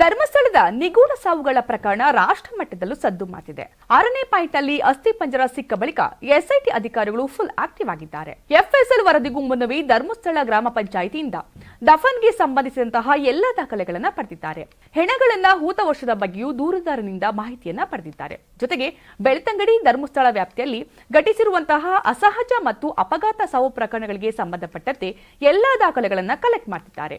ಧರ್ಮಸ್ಥಳದ ನಿಗೂಢ ಸಾವುಗಳ ಪ್ರಕರಣ ರಾಷ್ಟ್ರ ಮಟ್ಟದಲ್ಲೂ ಸದ್ದು ಮಾತಿದೆ. ಆರನೇ ಪಾಯಿಂಟ್ ಅಲ್ಲಿ ಅಸ್ಥಿ ಪಂಜರ ಸಿಕ್ಕ ಬಳಿಕ ಎಸ್ಐಟಿ ಅಧಿಕಾರಿಗಳು ಫುಲ್ ಆಕ್ಟಿವ್ ಆಗಿದ್ದಾರೆ. ಎಫ್ಎಸ್ಎಲ್ ವರದಿಗೂ ಮುನ್ನವೇ ಧರ್ಮಸ್ಥಳ ಗ್ರಾಮ ಪಂಚಾಯಿತಿಯಿಂದ ದಫನ್ಗೆ ಸಂಬಂಧಿಸಿದಂತಹ ಎಲ್ಲ ದಾಖಲೆಗಳನ್ನ ಪಡೆದಿದ್ದಾರೆ. ಹೆಣಗಳನ್ನ ಹೂತ ವರ್ಷದ ಬಗ್ಗೆಯೂ ದೂರುದಾರನಿಂದ ಮಾಹಿತಿಯನ್ನ ಪಡೆದಿದ್ದಾರೆ. ಜೊತೆಗೆ ಬೆಳ್ತಂಗಡಿ ಧರ್ಮಸ್ಥಳ ವ್ಯಾಪ್ತಿಯಲ್ಲಿ ಘಟಿಸಿರುವಂತಹ ಅಸಹಜ ಮತ್ತು ಅಪಘಾತ ಸಾವು ಪ್ರಕರಣಗಳಿಗೆ ಸಂಬಂಧಪಟ್ಟಂತೆ ಎಲ್ಲಾ ದಾಖಲೆಗಳನ್ನ ಕಲೆಕ್ಟ್ ಮಾಡ್ತಿದ್ದಾರೆ.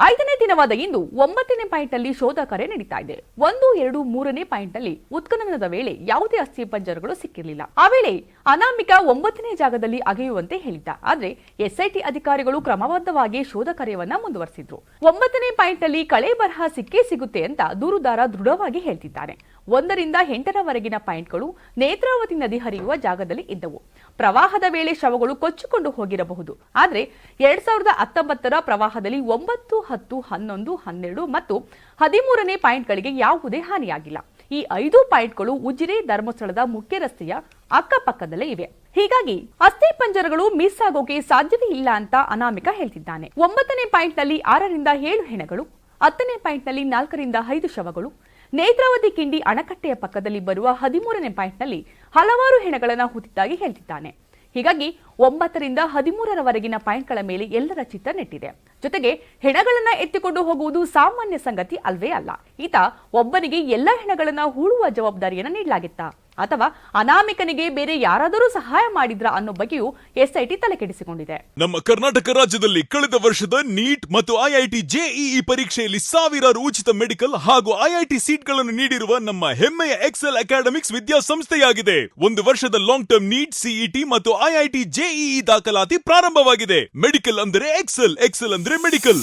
ಐದನೇ ದಿನವಾದ ಇಂದು ಒಂಬತ್ತನೇ ಪಾಯಿಂಟ್ ಅಲ್ಲಿ ಶೋಧ ಕಾರ್ಯ ನಡೀತಾ ಇದೆ. ಒಂದು, ಎರಡು, ಮೂರನೇ ಪಾಯಿಂಟ್ ಅಲ್ಲಿ ಉತ್ಖನನದ ವೇಳೆ ಯಾವುದೇ ಅಸ್ಥಿ ಪಂಜರಗಳು ಸಿಕ್ಕಿರಲಿಲ್ಲ. ಆ ವೇಳೆ ಅನಾಮಿಕ ಒಂಬತ್ತನೇ ಜಾಗದಲ್ಲಿ ಅಗೆಯುವಂತೆ ಹೇಳಿದ್ದ. ಆದ್ರೆ ಎಸ್ಐಟಿ ಅಧಿಕಾರಿಗಳು ಕ್ರಮಬದ್ಧವಾಗಿ ಶೋಧ ಕಾರ್ಯವನ್ನ ಮುಂದುವರೆಸಿದ್ರು. ಒಂಬತ್ತನೇ ಪಾಯಿಂಟ್ ಅಲ್ಲಿ ಕಳೆ ಬರಹ ಸಿಕ್ಕೇ ಸಿಗುತ್ತೆ ಅಂತ ದೂರುದಾರ ದೃಢವಾಗಿ ಹೇಳ್ತಿದ್ದಾರೆ. ಒಂದರಿಂದ ಎಂಟರವರೆಗಿನ ಪಾಯಿಂಟ್ಗಳು ನೇತ್ರಾವತಿ ನದಿ ಹರಿಯುವ ಜಾಗದಲ್ಲಿ ಇದ್ದವು. ಪ್ರವಾಹದ ವೇಳೆ ಶವಗಳು ಕೊಚ್ಚಿಕೊಂಡು ಹೋಗಿರಬಹುದು. ಆದರೆ ಎರಡ್ ಸಾವಿರದ ಹತ್ತೊಂಬತ್ತರ ಪ್ರವಾಹದಲ್ಲಿ ಒಂಬತ್ತು ಹತ್ತು, ಹನ್ನೊಂದು, ಹನ್ನೆರಡು ಮತ್ತು ಹದಿಮೂರನೇ ಪಾಯಿಂಟ್ಗಳಿಗೆ ಯಾವುದೇ ಹಾನಿಯಾಗಿಲ್ಲ. ಈ ಐದು ಪಾಯಿಂಟ್ಗಳು ಉಜಿರೆ ಧರ್ಮಸ್ಥಳದ ಮುಖ್ಯ ರಸ್ತೆಯ ಅಕ್ಕಪಕ್ಕದಲ್ಲೇ ಇವೆ. ಹೀಗಾಗಿ ಅಸ್ಥಿ ಪಂಜರಗಳು ಮಿಸ್ ಆಗೋಕೆ ಸಾಧ್ಯವೇ ಇಲ್ಲ ಅಂತ ಅನಾಮಿಕ ಹೇಳ್ತಿದ್ದಾನೆ. ಒಂಬತ್ತನೇ ಪಾಯಿಂಟ್ನಲ್ಲಿ ಆರರಿಂದ ಏಳು ಹೆಣಗಳು, ಹತ್ತನೇ ಪಾಯಿಂಟ್ನಲ್ಲಿ ನಾಲ್ಕರಿಂದ ಐದು ಶವಗಳು, ನೇತ್ರಾವತಿ ಕಿಂಡಿ ಅಣಕಟ್ಟೆಯ ಪಕ್ಕದಲ್ಲಿ ಬರುವ ಹದಿಮೂರನೇ ಪಾಯಿಂಟ್ನಲ್ಲಿ ಹಲವಾರು ಹೆಣಗಳನ್ನು ಹೂತಿದ್ದಾಗಿ ಹೇಳ್ತಿದ್ದಾನೆ. ಹೀಗಾಗಿ ಒಂಬತ್ತರಿಂದ ಹದಿಮೂರರವರೆಗಿನ ಪಾಯಿಂಟ್ಗಳ ಮೇಲೆ ಎಲ್ಲರ ಚಿತ್ತ ನೆಟ್ಟಿದೆ. ಜೊತೆಗೆ ಹೆಣಗಳನ್ನ ಎತ್ತಿಕೊಂಡು ಹೋಗುವುದು ಸಾಮಾನ್ಯ ಸಂಗತಿ ಅಲ್ವೇ ಅಲ್ಲ. ಈತ ಒಬ್ಬನಿಗೆ ಎಲ್ಲ ಹೆಣಗಳನ್ನ ಹೂಳುವ ಜವಾಬ್ದಾರಿಯನ್ನು ನೀಡಲಾಗಿತ್ತಾ. ಅಥವಾ ಅನಾಮಿಕನಿಗೆ ಬೇರೆ ಯಾರಾದರೂ ಸಹಾಯ ಮಾಡಿದ್ರಾ ಅನ್ನೋ ಬಗ್ಗೆಯೂ ಎಸ್ಐಟಿ ತಲೆಕೆಡಿಸಿಕೊಂಡಿದೆ. ನಮ್ಮ ಕರ್ನಾಟಕ ರಾಜ್ಯದಲ್ಲಿ ಕಳೆದ ವರ್ಷದ ನೀಟ್ ಮತ್ತು ಐಐಟಿ ಜೆಇಇ ಪರೀಕ್ಷೆಯಲ್ಲಿ ಸಾವಿರಾರು ಉಚಿತ ಮೆಡಿಕಲ್ ಹಾಗೂ ಐಐಟಿ ಸೀಟ್ಗಳನ್ನು ನೀಡಿರುವ ನಮ್ಮ ಹೆಮ್ಮೆಯ ಎಕ್ಸೆಲ್ ಅಕಾಡೆಮಿಕ್ಸ್ ವಿದ್ಯಾಸಂಸ್ಥೆಯಾಗಿದೆ. ಒಂದು ವರ್ಷದ ಲಾಂಗ್ ಟರ್ಮ್ ನೀಟ್, ಸಿಇಟಿ ಮತ್ತು ಐಐಟಿ ಜೆಇಇ ದಾಖಲಾತಿ ಪ್ರಾರಂಭವಾಗಿದೆ. ಮೆಡಿಕಲ್ ಅಂದರೆ ಎಕ್ಸೆಲ್ ಎಕ್ಸೆಲ್ ಅಂದ್ರೆ ಮೆಡಿಕಲ್.